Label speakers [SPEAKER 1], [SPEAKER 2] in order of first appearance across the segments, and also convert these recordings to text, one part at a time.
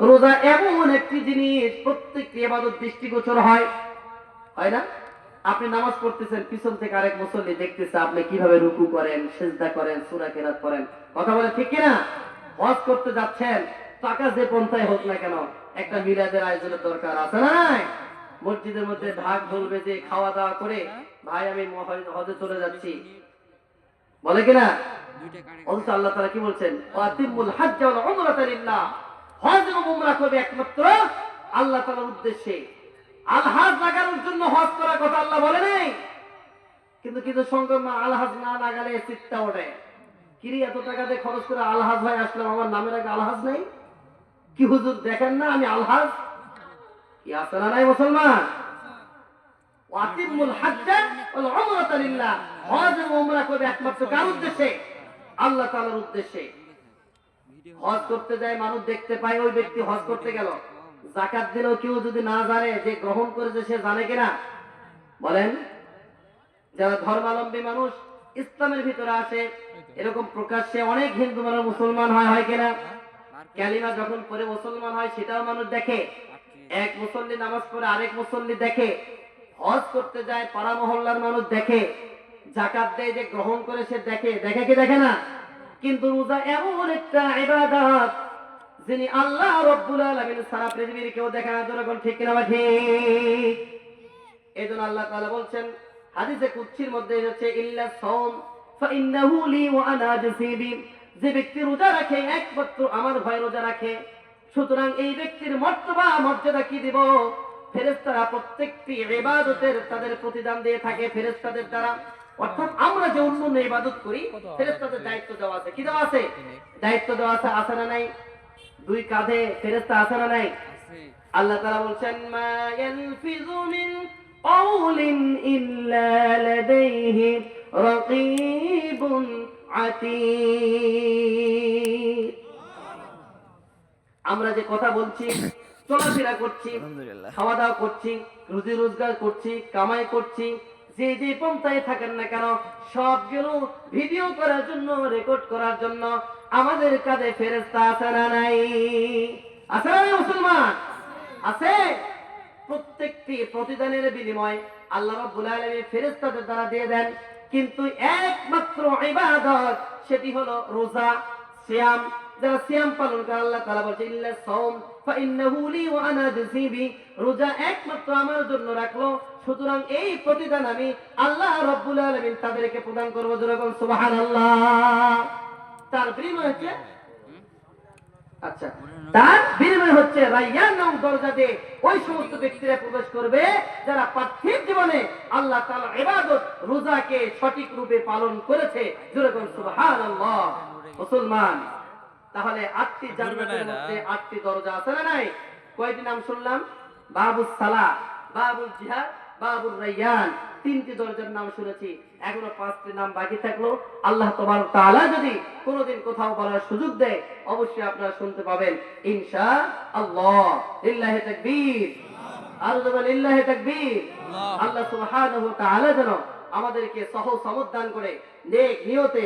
[SPEAKER 1] রোজা এমন একটি জিনিস প্রত্যেকটি এবাদত দৃষ্টিগোচর হয়। হয় না? আপনি নামাজ পড়তেছেন পিছন থেকে আরেক মুসল্লি দেখতেছে আপনি কীভাবে রুকু করেন সেজদা করেন সুরা কেরাত করেন। কথা বলে ঠিক কিনা? হজ করতে যাচ্ছেন টাকা যে পন্থায় হোক না কেন একটা মিলাদের আয়োজনের দরকার আছে না? মসজিদের মধ্যে ঢাক ঢোলবে যে খাওয়া দাওয়া করে ভাই আমি হজে চলে যাচ্ছি। বলে কিনা? অথচ আল্লাহ তাআলা কি বলছেন? ওয়াতিমুল হাজ্জ ওয়াল উমরাতা লিল্লাহ। হজ এবং উমরা করবে একমাত্র আল্লাহ তাআলার উদ্দেশ্যে। আলহাজ লাগানোর জন্য হজ করার কথা আল্লাহ বলে নাই। কিন্তু কিছু সংখ্যক মা আল না লাগালে চিত্তা ওঠে। কিরি, এত টাকা দিয়ে খরচ করে আলহাজ হয়ে আসলাম আমার নামের আগে আলহাজ নাই? কি হুজুর, দেখেন না আমি আলহাজ? কি আছে না নাই মুসলমান? ওয়াতিমুল হাজ্জা ওয়াল উমরাতা লিল্লাহ। হজ এবং উমরা করবে একমাত্র কার উদ্দেশ্যে? আল্লাহ তাআলার উদ্দেশ্যে। হজ করতে যায় মানুষ দেখতে পায় ওই ব্যক্তি হজ করতে গেল। জাকাত দিলেও কেউ যদি না জানে যে গ্রহণ করেছে সে জানে কিনা? বলেন। যারা ধর্মাবলম্বী মানুষ ইসলামের ভিতরে আসে এরকম প্রকাশ্যে অনেক হিন্দু মানুষ মুসলমান হয় হয় কিনা? ক্যালিমা যখন পরে মুসলমান হয় সেটাও মানুষ দেখে। এক মুসল্লি নামাজ পড়ে আরেক মুসল্লি দেখে। হজ করতে যায় পাড়া মহল্লার মানুষ দেখে। জাকাত দেয় যে গ্রহণ করে সে দেখে। দেখে কি দেখে না? কিন্তু রোজা এমন একটা ইবাদত যিনি আল্লাহ রব্বুল আলামিন সারা পৃথিবীর কেউ দেখে না। যখন ঠিক কিনা বা ঠিক? এই আল্লাহ তাআলা বলছেন, হাদিসে কুচ্ছির মধ্যে এসেছে, ইল্লা সাওম, ফাইন্নাহু লি ওয়া আনা আজজি বি যে ব্যক্তি রোজা রাখে, একমাত্র আমার ভয় রোজা রাখে। সুতরাং এই ব্যক্তির মর্তবা মর্যাদা কি দিব? ফেরেশতারা প্রত্যেকটি ইবাদতের তাদের প্রতিদান দিয়ে থাকে, ফেরেশতাদের দ্বারা। অর্থাৎ আমরা যে অন্য ইবাদত করি ফেরেশতাদের দায়িত্ব দেওয়া আছে কি দেওয়া আছে দায়িত্ব দেওয়া আছে আছে না নাই দুই কাঁধে ফেরেশতা আছে না নাই আল্লাহ তাআলা বলছেন মা ইয়ালফিযু মিন قول إلا لديه رقيب عتيد আমরা যে কথা বলছি চলাফেরা করছি খাওয়া দাওয়া করছি রুজি রোজগার করছি কামাই করছি যে যে পন্থায় থাকেন না কেন সবগুলো ভিডিও করার জন্য রেকর্ড করার জন্য। আমাদের কাছে ফেরেস্তা আছে না নাই? আছে না মুসলমান? আছে। প্রত্যেকটি প্রতিদানের বিনিময় আল্লাহ রাব্বুল আলামিন ফেরেশতাদের দ্বারা দিয়ে দেন। কিন্তু একমাত্র ইবাদত, সেটি হলো রোজা, সিয়াম যারা সিয়াম পালন করে, আল্লাহ বলছে, ইল্লা সাওম, ফাইন্নাহু লি ওয়া আনা রোজা একমাত্র আমার জন্য রাখল। সুতরাং এই প্রতিদান আমি আল্লাহ রাব্বুল আলামিন তাদেরকে প্রদান করব সুবহানাল্লাহ। তার বিনিময় হচ্ছে আচ্ছা তার বিনিময় হচ্ছে দরজাতে ওই সমস্ত ব্যক্তিরা প্রবেশ করবে, যারা পার্থিব জীবনে আল্লাহ তাআলা ইবাদত, রোজাকে সঠিক রূপে পালন করেছে। সুবহানাল্লাহ। মুসলমান তাহলে আটটি জান্নাতের মধ্যে আটটি দরজা আছে না নাই? কয়টি নাম শুনলাম? বাবুস সালা বাবুল জিহাদ বাবুর রাইয়ান। তিনটি দরজার নাম শুনেছি এখনও পাঁচটি নাম বাকি থাকল। আল্লাহ তোমার তাআলা যদি কোনোদিন কোথাও বলার সুযোগ দেয় অবশ্যই আপনারা শুনতে পাবেন। ইনশা আল্লাহ লিল্লাহি তাকবীর। আর যখন লিল্লাহি তাকবীর। আল্লাহ সুবহানাহু ওয়া তাআলা যেন আমাদেরকে সহ সমদ দান করে নেক নিয়তে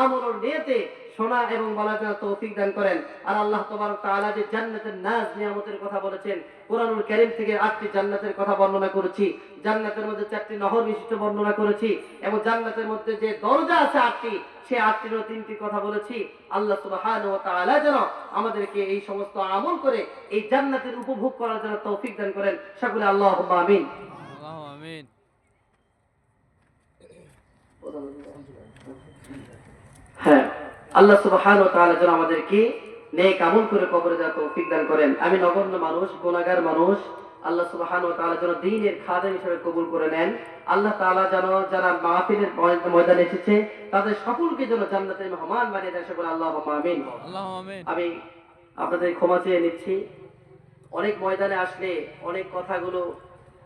[SPEAKER 1] আমল নিয়তে শোনা এবং বলার জন্য তৌফিক দান করেন। আর আল্লাহ তবারক তাআলা যে জান্নাতের নাজ নিয়ামতের কথা বলেছেন কোরআনুল কারীম থেকে আটটি জান্নাতের কথা বর্ণনা করেছি। জান্নাতের মধ্যে চারটি নহর বিশিষ্ট বর্ণনা করেছি এবং জান্নাতের মধ্যে যে দরজা আছে আটটি সে আটটিরও তিনটি কথা বলেছি। আল্লাহ সুবহানাহু ওয়া তাআলা যেন আমাদেরকে এই সমস্ত আমল করে এই জান্নাতের উপভোগ করার জন্য তৌফিক দান করেন। সকলে আল্লাহ আমিন।
[SPEAKER 2] আমিন।
[SPEAKER 1] হ্যাঁ। আল্লাহ সুবহান ও তাআলা যেন আমাদেরকে নেক আমল করে কবরে যাওয়ার তৌফিক দান করেন। আমি নগণ্য মানুষ গুনাহগার মানুষ। আল্লাহ সুবহান ও তাআলা যেন দ্বীনের খাদেম হিসেবে কবুল করে নেন। আল্লাহ তাআলা যেন যারা মাহফিলের ময়- ময়দানে এসেছে তাদের সকলকে যেন জান্নাতের মেহমান বানিয়ে দেন সকলে।
[SPEAKER 2] আল্লাহ আমিন।
[SPEAKER 1] আমি আপনাদের ক্ষমা চেয়ে নিচ্ছি। অনেক ময়দানে আসলে অনেক কথাগুলো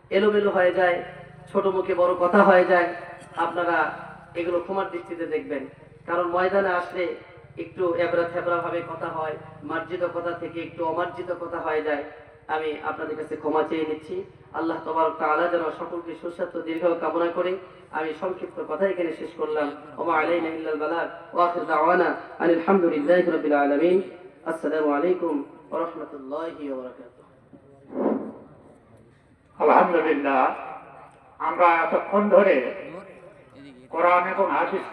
[SPEAKER 1] এলোমেলো হয়ে যায় ছোট মুখে বড় কথা হয়ে যায়। আপনারা এগুলো ক্ষমার দৃষ্টিতে দেখবেন। কারণ ময়দানে আসলে একটু এবড়া থেবড়া ভাবে কথা হয়, মার্জিত কথা থেকে একটু অমার্জিত কথা হয়ে যায়। আমি আপনাদের কাছে ক্ষমা চেয়ে নিচ্ছি। আল্লাহ তবারক তাআলা যেন সকলকে সুস্বাস্থ্য দীর্ঘ কামনা করে আমি সংক্ষিপ্ত কথা এখানে শেষ করলাম। ওমা আসসালামু আলাইকুম ওয়া
[SPEAKER 3] আলহামদুলিল্লাহ, আমরা এতক্ষণ ধরে কোরআন এবং হাদিস